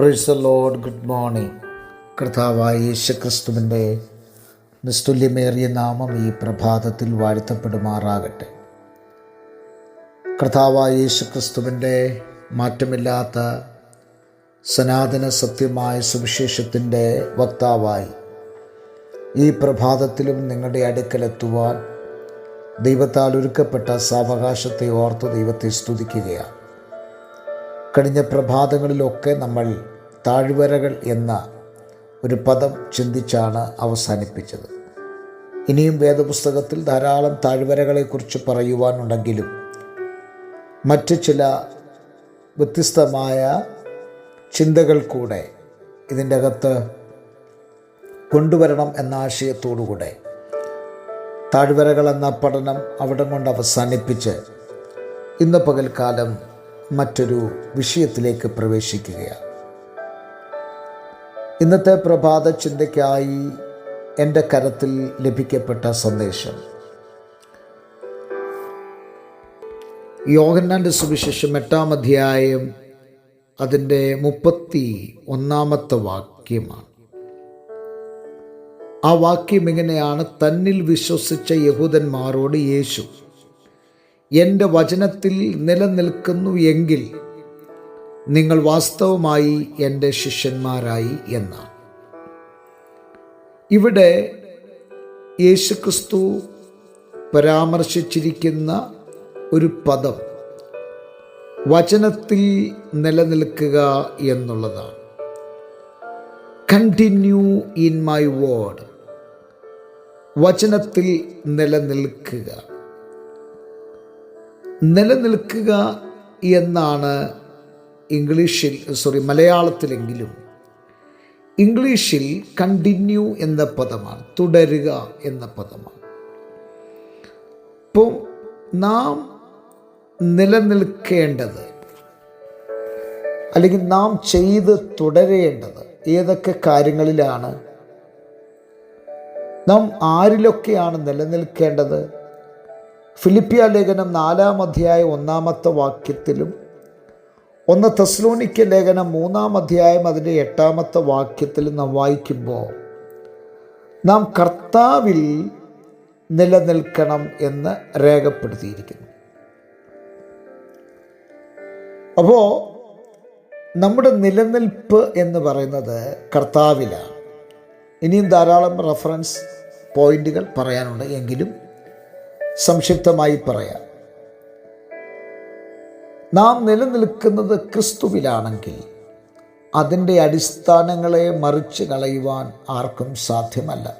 Price load good morning കർത്താവായ യേശുക്രിസ്തുവിന്റെ നിസ്തുല്യമേറിയ നാമം ഈ പ്രഭാതത്തിൽ വാഴ്ത്തപ്പെടുമാറാകട്ടെ. കർത്താവായ യേശുക്രിസ്തുവിന്റെ മാറ്റമില്ലാത്ത സനാതന സത്യമായ സുവിശേഷത്തിന്റെ വക്താവായി ഈ പ്രഭാതത്തിലും നിങ്ങളുടെ അടുക്കലെത്തുവാൻ ദൈവത്താൽ ഒരുക്കപ്പെട്ട സാവകാശത്തെ ഓർത്ത് ദൈവത്തെ സ്തുതിക്കുകയാണ്. കഴിഞ്ഞ പ്രഭാതങ്ങളിലൊക്കെ നമ്മൾ താഴ്വരകൾ എന്ന ഒരു പദം ചിന്തിച്ചാണ് അവസാനിപ്പിച്ചത്. ഇനിയും വേദപുസ്തകത്തിൽ ധാരാളം താഴ്വരകളെക്കുറിച്ച് പറയുവാനുണ്ടെങ്കിലും മറ്റ് ചില വ്യത്യസ്തമായ ചിന്തകൾ കൂടെ ഇതിന്റെ അകത്ത് കൊണ്ടുവരണം എന്ന ആശയത്തോടുകൂടെ താഴ്വരകൾ എന്ന പഠനം അവിടെ കൊണ്ട് അവസാനിപ്പിച്ച് ഇന്ന് പകൽക്കാലം മറ്റൊരു വിഷയത്തിലേക്ക് പ്രവേശിക്കുകയാണ്. ഇന്നത്തെ പ്രഭാത ചിന്തയ്ക്കായി എന്റെ കരത്തിൽ ലഭിക്കപ്പെട്ട സന്ദേശം. യോഗന്നാന്റെ സുവിശേഷം എട്ടാം അധ്യായം അതിന്റെ മുപ്പത്തി ഒന്നാമത്തെ വാക്യമാണ്. ആ വാക്യം ഇങ്ങനെയാണ് തന്നിൽ വിശ്വസിച്ച യഹൂദന്മാരോട് യേശു എന്റെ വചനത്തിൽ നിലനിൽക്കുന്നു എങ്കിൽ നിങ്ങൾ വാസ്തവമായി എന്റെ ശിഷ്യന്മാരായി എന്നാണ് ഇവിടെ യേശുക്രിസ്തു പരാമർശിച്ചിരിക്കുന്ന ഒരു പദം വചനത്തിൽ നിലനിൽക്കുക എന്നുള്ളതാണ്. കണ്ടിന്യൂ ഇൻ മൈ വേർഡ് വചനത്തിൽ നിലനിൽക്കുക. നിലനിൽക്കുക എന്നാണ് ഇംഗ്ലീഷിൽ സോറി മലയാളത്തിലെങ്കിലും ഇംഗ്ലീഷിൽ കണ്ടിന്യൂ എന്ന പദമാണ് തുടരുക എന്ന പദമാണ്. ഇപ്പം നാം നിലനിൽക്കേണ്ടത് അല്ലെങ്കിൽ നാം ചെയ്ത് തുടരേണ്ടത് ഏതൊക്കെ കാര്യങ്ങളിലാണ്? നാം ആരിലൊക്കെയാണ് നിലനിൽക്കേണ്ടത്? ഫിലിപ്പിയ ലേഖനം നാലാം അധ്യായ ഒന്നാമത്തെ വാക്യത്തിലും ഒന്ന് തെസ്ലോണിക്ക ലേഖനം മൂന്നാം അധ്യായം അതിന്റെ എട്ടാമത്തെ വാക്യത്തിൽ നാം വായിക്കുമ്പോൾ നാം കർത്താവിൽ നിലനിൽക്കണം എന്ന് രേഖപ്പെടുത്തിയിരിക്കുന്നു. അപ്പോൾ നമ്മുടെ നിലനിൽപ്പ് എന്ന് പറയുന്നത് കർത്താവിലാണ്. ഇനിയും ധാരാളം റെഫറൻസ് പോയിന്റുകൾ പറയാനുണ്ട് എങ്കിലും സംക്ഷിപ്തമായി പറയാം. നാം നിലനിൽക്കുന്നത് ക്രിസ്തുവിലാണെങ്കിൽ അതിന്റെ അടിസ്ഥാനങ്ങളെ മറിച്ച് കളയുവാൻ ആർക്കും സാധ്യമല്ല.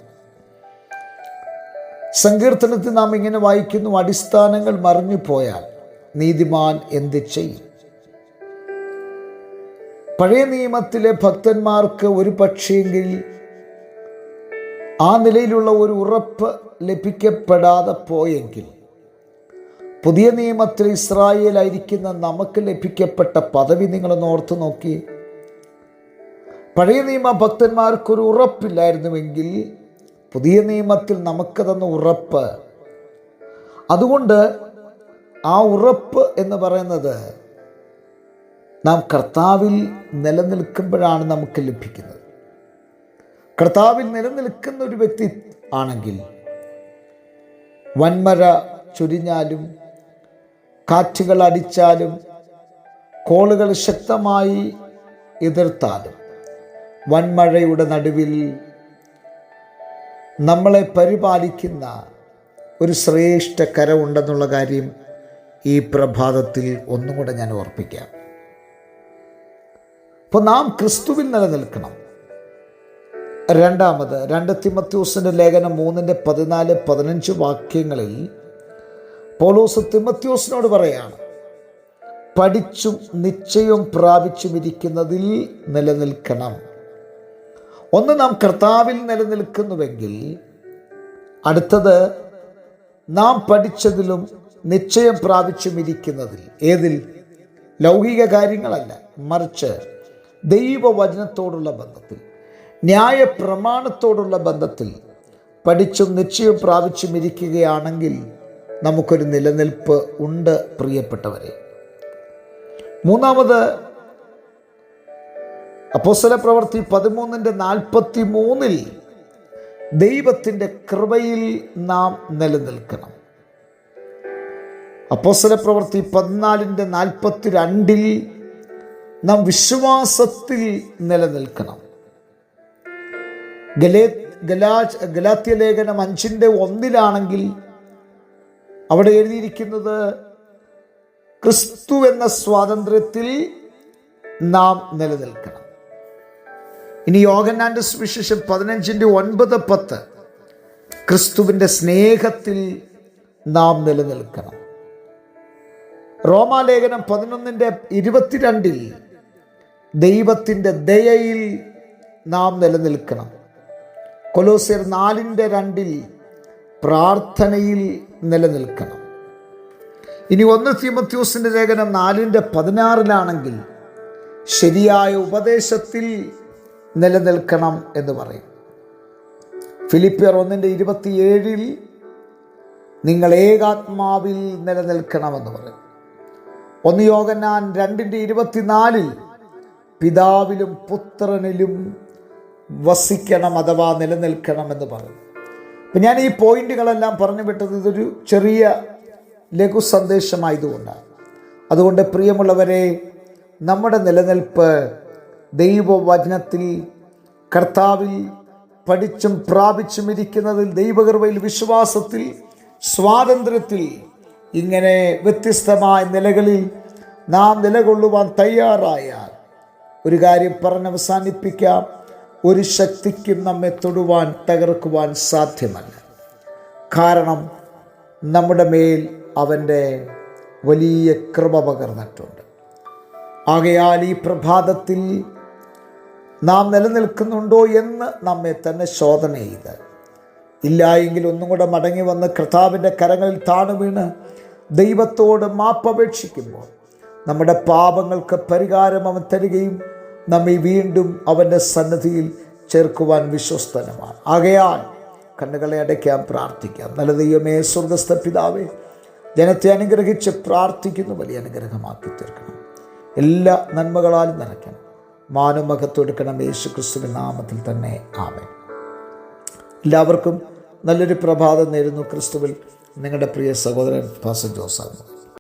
സങ്കീർത്തനത്തിൽ നാം ഇങ്ങനെ വായിക്കുന്നു അടിസ്ഥാനങ്ങൾ മറിഞ്ഞു പോയാൽ നീതിമാൻ എന്ത് ചെയ്യും? പഴയ നിയമത്തിലെ ഭക്തന്മാർക്ക് ഒരു പക്ഷേങ്കിൽ ആ നിലയിലുള്ള ഒരു ഉറപ്പ് ലഭിക്കപ്പെടാതെ പോയെങ്കിൽ പുതിയ നിയമത്തിൽ ഇസ്രായേലായിരിക്കുന്ന നമുക്ക് ലഭിക്കപ്പെട്ട പദവി നിങ്ങളൊന്ന് ഓർത്തു നോക്കി. പഴയ നിയമ ഭക്തന്മാർക്കൊരു ഉറപ്പില്ലായിരുന്നുവെങ്കിൽ പുതിയ നിയമത്തിൽ നമുക്ക് തന്ന ഉറപ്പ്. അതുകൊണ്ട് ആ ഉറപ്പ് എന്ന് പറയുന്നത് നാം കർത്താവിൽ നിലനിൽക്കുമ്പോഴാണ് നമുക്ക് ലഭിക്കുന്നത്. കർത്താവിൽ നിലനിൽക്കുന്ന ഒരു വ്യക്തി ആണെങ്കിൽ വന്മര ചൊരിഞ്ഞാലും കാറ്റുകൾ അടിച്ചാലും കോളുകൾ ശക്തമായി എതിർത്താലും വൻമഴയുടെ നടുവിൽ നമ്മളെ പരിപാലിക്കുന്ന ഒരു ശ്രേഷ്ഠ കരമുണ്ടെന്നുള്ള കാര്യം ഈ പ്രഭാതത്തിൽ ഒന്നുകൂടെ ഞാൻ ഓർപ്പിക്കാം. അപ്പോൾ നാം ക്രിസ്തുവിൽ നിലനിൽക്കണം. രണ്ടാമത് രണ്ട് തിമത്യൂസിന്റെ ലേഖനം മൂന്നിന്റെ പതിനാല് പതിനഞ്ച് വാക്യങ്ങളിൽ പോലോസ് തിമത്യോസിനോട് പറയാണ് പഠിച്ചും നിശ്ചയവും പ്രാപിച്ചും ഇരിക്കുന്നതിൽ നിലനിൽക്കണം. ഒന്ന് നാം കർത്താവിൽ നിലനിൽക്കുന്നുവെങ്കിൽ അടുത്തത് നാം പഠിച്ചതിലും നിശ്ചയം പ്രാപിച്ചും ഇരിക്കുന്നതിൽ. ഏതിൽ? ലൗകിക കാര്യങ്ങളല്ല മറിച്ച് ദൈവവചനത്തോടുള്ള ബന്ധത്തിൽ ന്യായ പ്രമാണത്തോടുള്ള ബന്ധത്തിൽ പഠിച്ചും നിശ്ചയം പ്രാപിച്ചും ഇരിക്കുകയാണെങ്കിൽ നമുക്കൊരു നിലനിൽപ്പ് ഉണ്ട് പ്രിയപ്പെട്ടവരെ. മൂന്നാമത് അപ്പോസ്തല പ്രവൃത്തി പതിമൂന്നിന്റെ നാൽപ്പത്തി മൂന്നിൽ ദൈവത്തിന്റെ കൃപയിൽ നാം നിലനിൽക്കണം. അപ്പോസ്തല പ്രവൃത്തി പതിനാലിന്റെ നാൽപ്പത്തി രണ്ടിൽ നാം വിശ്വാസത്തിൽ നിലനിൽക്കണം. ഗലേ ഗലാ ഗലാത്യ ലേഖനം അഞ്ചിന്റെ ഒന്നിലാണെങ്കിൽ അവിടെ എഴുതിയിരിക്കുന്നത് ക്രിസ്തു എന്ന സ്വാതന്ത്ര്യത്തിൽ നാം നിലനിൽക്കണം. ഇനി യോഗനാൻഡ് സുവിശേഷം പതിനഞ്ചിന്റെ ഒൻപത് പത്ത് ക്രിസ്തുവിന്റെ സ്നേഹത്തിൽ നാം നിലനിൽക്കണം. റോമാലേഖനം പതിനൊന്നിന്റെ ഇരുപത്തിരണ്ടിൽ ദൈവത്തിന്റെ ദയയിൽ നാം നിലനിൽക്കണം. കൊലോസിയർ നാലിന്റെ രണ്ടിൽ പ്രാർത്ഥനയിൽ നിലനിൽക്കണം. ഇനി ഒന്ന് തീമത്യൂസിന്റെ ലേഖനം നാലിന്റെ പതിനാറിലാണെങ്കിൽ ശരിയായ ഉപദേശത്തിൽ നിലനിൽക്കണം എന്ന് പറയും. ഫിലിപ്പിയർ ഒന്നിന്റെ ഇരുപത്തിയേഴിൽ നിങ്ങൾ ഏകാത്മാവിൽ നിലനിൽക്കണമെന്ന് പറയും. ഒന്ന് യോഗനാൻ രണ്ടിന്റെ ഇരുപത്തിനാലിൽ പിതാവിലും പുത്രനിലും വസിക്കണം അഥവാ നിലനിൽക്കണമെന്ന് പറയും. അപ്പം ഞാൻ ഈ പോയിന്റുകളെല്ലാം പറഞ്ഞു വിട്ടത് ഇതൊരു ചെറിയ ലഘു സന്ദേശമായതുകൊണ്ടാണ്. അതുകൊണ്ട് പ്രിയമുള്ളവരെ നമ്മുടെ നിലനിൽപ്പ് ദൈവവചനത്തിൽ കർത്താവിൽ പഠിച്ചും പ്രാപിച്ചും ഇരിക്കുന്നതിൽ ദൈവകൃപയിൽ വിശ്വാസത്തിൽ സ്വാതന്ത്ര്യത്തിൽ ഇങ്ങനെ വ്യത്യസ്തമായ നിലകളിൽ നാം നിലകൊള്ളുവാൻ തയ്യാറായാൽ ഒരു കാര്യം പറഞ്ഞവസാനിപ്പിക്കാം. ഒരു ശക്തിക്കും നമ്മെ തൊടുവാൻ തകർക്കുവാൻ സാധ്യമല്ല. കാരണം നമ്മുടെ മേൽ അവന്റെ വലിയ കൃപ പകർന്നിട്ടുണ്ട്. ആകയാൽ ഈ പ്രഭാതത്തിൽ നാം നിലനിൽക്കുന്നുണ്ടോ എന്ന് നമ്മെ തന്നെ ശോധന ചെയ്ത്. ഇല്ല എങ്കിൽ ഒന്നും കൂടെ മടങ്ങി വന്ന് കർത്താവിന്റെ കരങ്ങളിൽ താണു വീണ് ദൈവത്തോട് മാപ്പപേക്ഷിക്കുമ്പോൾ നമ്മുടെ പാപങ്ങൾക്ക് പരിഹാരം അവൻ തരികയും നമ്മെ വീണ്ടും അവന്റെ സന്നദ്ധിയിൽ ചേർക്കുവാൻ വിശ്വസ്തനമാണ്. ആകയാൽ കണ്ണുകളെ അടയ്ക്കാൻ പ്രാർത്ഥിക്കാം. നല്ല ദൈവമേ സ്വർഗസ്ഥ പിതാവേ ജനത്തെ അനുഗ്രഹിച്ച് പ്രാർത്ഥിക്കുന്നു. വലിയ അനുഗ്രഹമാക്കി തീർക്കണം. എല്ലാ നന്മകളാലും നിറയ്ക്കണം. മാനുമകത്തെടുക്കണം യേശു ക്രിസ്തുവിൻ നാമത്തിൽ തന്നെ ആമൻ. എല്ലാവർക്കും നല്ലൊരു പ്രഭാതം നേരുന്നു. ക്രിസ്തുവിൽ നിങ്ങളുടെ പ്രിയ സഹോദരൻ ഫാസൻ ജോസാണ്